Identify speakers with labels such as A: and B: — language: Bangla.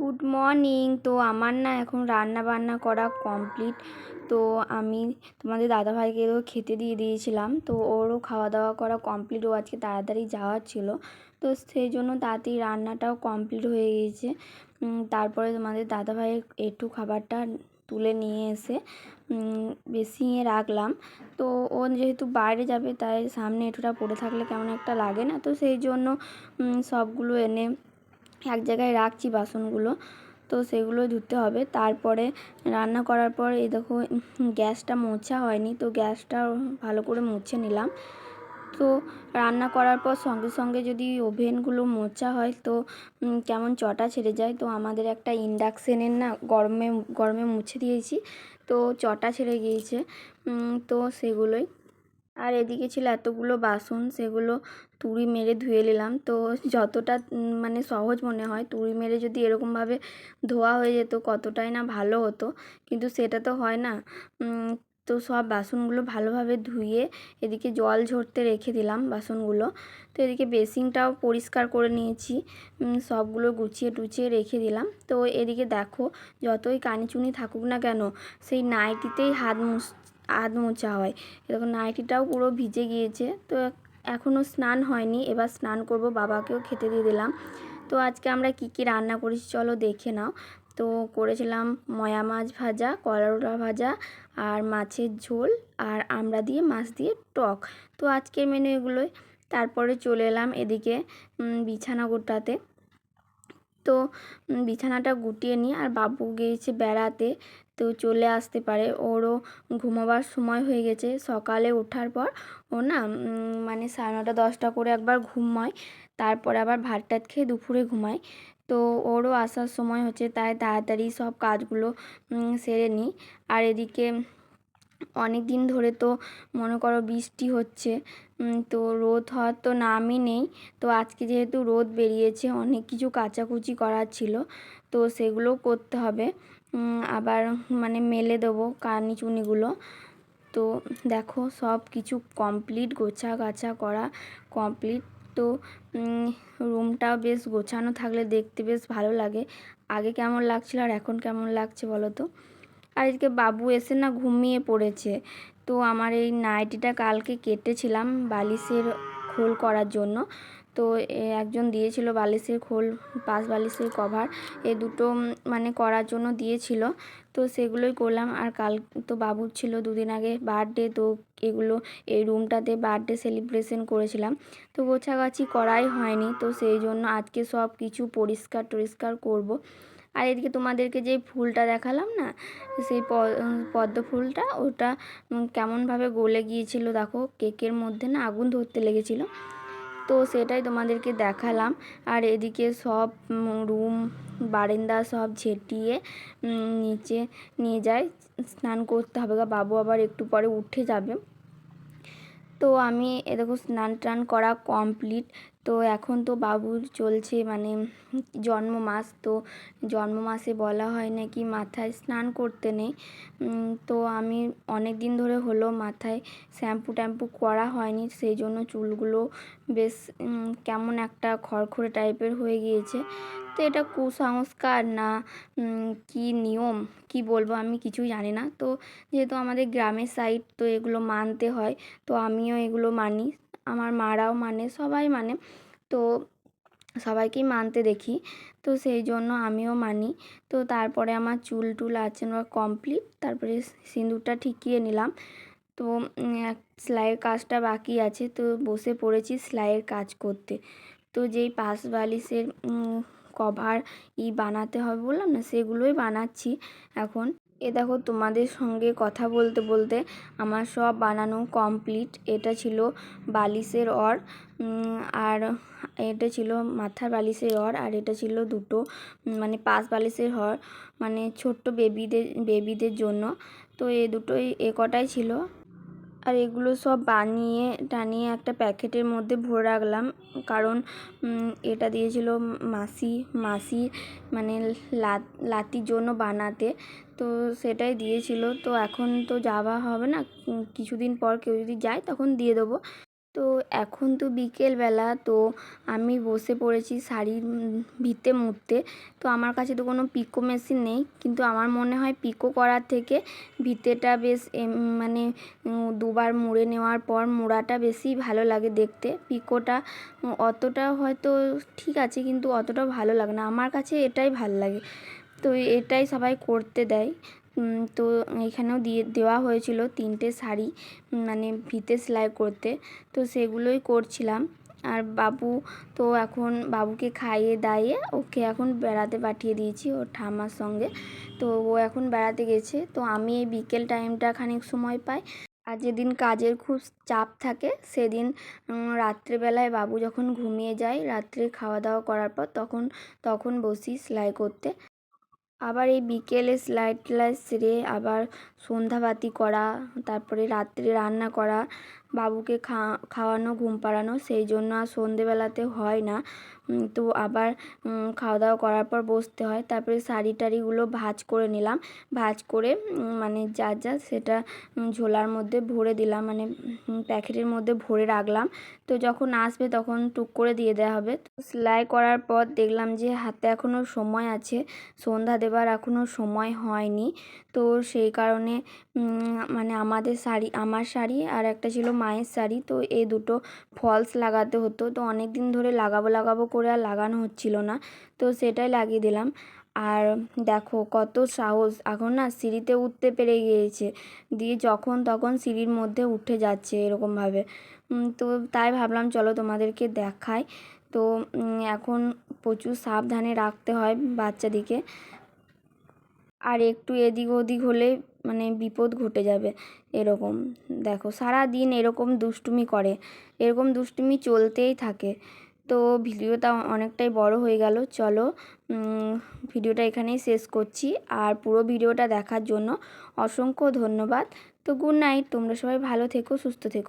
A: Good morning. তো আমার না এখন রান্না বান্না করা কমপ্লিট। তো আমি তোমাদের দাদাভাইকেও খেতে দিয়ে দিয়েছিলাম। তো ওরও খাওয়া দাওয়া করা কমপ্লিট। ও আজকে তাড়াতাড়ি যাওয়ার ছিল। তো সেই জন্য তাড়াতাড়ি রান্নাটাও কমপ্লিট হয়ে গিয়েছে। তারপরে তোমাদের দাদাভাই একটু খাবারটা তুলে নিয়ে এসে বেসিংয়ে রাখলাম। তো ও যেহেতু বাইরে যাবে, তাই সামনে এঁঠোটা পড়ে থাকলে কেমন একটা লাগে না। তো সেই জন্য সবগুলো এনে এক জায়গায় রাখছি বাসনগুলো, তো সেগুলো ধুতে হবে। তারপরে রান্না করার পর এই দেখো, গ্যাসটা মোছা হয়নি, তো গ্যাসটা ভালো করে মুছে নিলাম। তো রান্না করার পর সঙ্গে সঙ্গে যদি ওভেনগুলো মোছা হয়, তো কেমন চটা ছেড়ে যায়? তো আমাদের একটা ইন্ডাকশানের না গরমে গরমে মুছে দিয়েছি, তো চটা ছেড়ে গিয়েছে। তো সেগুলোই আর এদিকে ছিল এতগুলো বাসন, সেগুলো তুড়ি মেরে ধুয়ে নিলাম। তো যতটা মানে সহজ মনে হয়, তুড়ি মেরে যদি এরকমভাবে ধোয়া হয়ে যেত, কতটাই না ভালো হতো। কিন্তু সেটা তো হয় না। তো সব বাসনগুলো ভালোভাবে ধুয়ে এদিকে জল ঝরতে রেখে দিলাম বাসনগুলো। তো এদিকে বেসিনটাও পরিষ্কার করে নিয়েছি। সবগুলো গুছিয়ে টুছিয়ে রেখে দিলাম। তো এদিকে দেখো, যতই কানিচুনি থাকুক না কেন, সেই নাইটিতেই হাত মুছ হাত মোছা হয়। এরকম নাইটিটাও পুরো ভিজে গিয়েছে। তো এখনও স্নান হয়নি, এবার স্নান করব, বাবাকেও খেতে দিয়ে দিলাম। তো আজকে আমরা কি কি রান্না করেছি চলো দেখে নাও। তো করেছিলাম ময়া মাছ ভাজা করলা ভাজা আর মাছের ঝোল আর আমরা দিয়ে মাছ দিয়ে টক। তো আজকের মেনু এগুলোই। তারপরে চলে এলাম এদিকে বিছানা গোটাতে তো বিছানাটা গুটিয়ে নিই আর বাবু গিয়েছে বেড়াতে। তো চলে আসতে পারে। ওরও ঘুমাবার সময় হয়ে গেছে। সকালে ওঠার পর ও না মানে সাড়ে নটা, দশটা করে একবার ঘুমায়। তারপরে আবার ভাত টাত খেয়ে দুপুরে ঘুমায়। তো ওরও আসার সময় হচ্ছে, তাই তাড়াতাড়ি সব কাজগুলো সেরে নিই। আর এদিকে অনেক দিন ধরে তো মনে করো বৃষ্টি হচ্ছে তো রোদ হওয়ার তো নামই নেই। তো আজকে যেহেতু রোদ বেরিয়েছে, অনেক কিছু কাচাকুচি করার ছিল, তো সেগুলোও করতে হবে। আবার মানে মেলে দেবো কানি চুনিগুলো। তো দেখো সব কিছু কমপ্লিট গোছা গাছা করা কমপ্লিট তো রুমটা বেশ গোছানো থাকলে দেখতে বেশ ভালো লাগে। আগে কেমন লাগছিল আর এখন কেমন লাগছে বলো তো? আর এদিকে বাবু এসে না ঘুমিয়ে পড়েছে। তো আমার এই নাইটিটা কালকে কেটেছিলাম বালিশের খোল করার জন্য। তো একজন দিয়েছিল বালিশের খোল পাশ বালিশের কভার। এ দুটো মানে করার জন্য দিয়েছিল। তো সেগুলোই করলাম। আর কাল তো বাবুর ছিল দুদিন আগে বার্থডে, তো এগুলো এই রুমটাতে বার্থডে সেলিব্রেশন করেছিলাম। তো গোছাগাছি করাই হয়নি। তো সেই জন্য আজকে সব কিছু পরিষ্কার টরিষ্কার করব। আর এদিকে তোমাদেরকে যে ফুলটা দেখালাম না, সেই পদ্ম ফুলটা, ওটা কেমনভাবে গলে গিয়েছিল দেখো, কেকের মধ্যে না আগুন ধরতে লেগেছিলো। তো সেটাই তোমাদেরকে দেখালাম। আর এদিকে সব রুম, বারান্দা সব ঝেঁটিয়ে নিচে নিয়ে যায়, স্নান করতে হবে গা, বাবু আবার একটু পরে উঠে যাবে। তো আমি এ দেখো স্নান টান করা কমপ্লিট তো এখন তো বাবুর চলছে মানে জন্ম মাস তো জন্ম মাসে বলা হয় নাকি মাথায় স্নান করতে নেই। তো আমি অনেক দিন ধরে হলো মাথায় শ্যাম্পু ট্যাম্পু করা হয়নি, সেই জন্য চুলগুলো বেশ কেমন একটা খড়খড়ে টাইপের হয়ে গিয়েছে। তো এটা কুসংস্কার না কি নিয়ম, কি বলব আমি কিছুই জানি না। তো যেহেতু আমাদের গ্রামের সাইড তো এগুলো মানতে হয়, তো আমিও এগুলো মানি। আমার মারাও মানে সবাই মানে। তো সবাইকেই মানতে দেখি। তো সেই জন্য আমিও মানি। তো তারপরে আমার চুল টুল আঁচানো কমপ্লিট তারপরে সিঁদুরটা ঠিকিয়ে নিলাম। তো সেলাইয়ের কাজটা বাকি আছে। তো বসে পড়েছি সেলাইয়ের কাজ করতে। তো যেই পাশ বালিশের কভার ই বানাতে হবে বললাম না, সেগুলোই বানাচ্ছি এখন। এ দেখো তোমাদের সঙ্গে কথা বলতে বলতে আমার সব বানানো কমপ্লিট এটা ছিল বালিশের অর আর এটা ছিল মাথার বালিশের অর আর এটা ছিল দুটো মানে পাশ বালিশের হর মানে ছোট্ট বেবিদের বেবিদের জন্য। তো এ দুটোই, এ কটাই ছিল? আর এগুলো সব বানিয়ে টানিয়ে একটা প্যাকেটের মধ্যে ভরে রাখলাম। কারণ এটা দিয়েছিল মাসি মাসি মানে লাতির জন্য বানাতে। তো সেটাই দিয়েছিল। তো এখন তো যাওয়া হবে না। কিছুদিন পর কেউ যদি যায় তখন দিয়ে দেবো। তো এখন তো বিকেলবেলা, তো আমি বসে পড়েছি শাড়ির ভিতে মুড়তে। তো আমার কাছে তো কোনো পিকো মেশিন নেই, কিন্তু আমার মনে হয় পিকো করার থেকে ভিতেটা বেশ মানে দুবার মুড়ে নেওয়ার পর মোড়াটা বেশি ভালো লাগে দেখতে। পিকোটা অতটা হয়তো ঠিক আছে, কিন্তু অতটা ভালো লাগে না। আমার কাছে এটাই ভালো লাগে। তো এটাই সবাই করতে দেয়। তো এখানেও দিয়ে, দেওয়া হয়েছিল তিনটে শাড়ি মানে ফিতে সেলাই করতে। তো সেগুলোই করছিলাম। আর বাবু তো এখন বাবুকে খাইয়ে দাইয়ে ওকে এখন বেড়াতে পাঠিয়ে দিয়েছি ওর ঠাম্মার সঙ্গে। তো ও এখন বেড়াতে গেছে। তো আমি এই বিকেল টাইমটা খানিক সময় পাই। আর যেদিন কাজের খুব চাপ থাকে, সেদিন রাত্রেবেলায় বাবু যখন ঘুমিয়ে যায়, রাত্রে খাওয়া দাওয়া করার পর তখন তখন বসি সেলাই করতে। আবার এই বিকেলে স্লাইড লাইট সেরে আবার সন্ধ্যাবাতি করা তারপরে রাত্রে রান্না করা বাবুকে খাওয়ানো, ঘুম পাড়ানো, সেই জন্য আর সন্ধেবেলাতে হয় না। তো আবার খাওয়া দাওয়া করার পর বসতে হয়। তারপরে শাড়ি টাড়িগুলো ভাজ করে নিলাম। ভাজ করে মানে যা যা সেটা ঝোলার মধ্যে ভরে দিলাম। মানে প্যাকেটের মধ্যে ভরে রাখলাম। তো যখন আসবে তখন টুক করে দিয়ে দেওয়া হবে। তো সেলাই করার পর দেখলাম যে হাতে এখনও সময় আছে। সন্ধ্যা দেবার এখনও সময় হয়নি। তো সেই কারণে মানে আমাদের শাড়ি, আমার শাড়ি আর একটা ছিল মায়ের শাড়ি। তো এই দুটো ফলস লাগাতে হতো। তো অনেক দিন ধরে লাগাবো লাগাবো করে আর লাগানো হচ্ছিল না। তো সেটাই লাগিয়ে দিলাম। আর দেখো কত সাহস। এখন না সিঁড়িতে উঠতে পেরে গিয়েছে। দিয়ে যখন তখন সিঁড়ির মধ্যে উঠে যাচ্ছে এরকমভাবে। তো তাই ভাবলাম চলো তোমাদেরকে দেখাই। তো এখন প্রচুর সাবধানে রাখতে হয় বাচ্চাদিকে। আর একটু এদিক ওদিক হলে মানে বিপদ ঘটে যাবে, এরকম। দেখো সারা দিন এরকম দুষ্টুমি করে, এরকম দুষ্টুমি চলতেই থাকে। তো ভিডিওটা অনেকটাই বড় হয়ে গেল, চলো ভিডিওটা এখানেই শেষ করছি। আর পুরো ভিডিওটা দেখার জন্য অসংখ্য ধন্যবাদ। তো গুড নাইট তোমরা সবাই ভালো থেকো, সুস্থ থেকো।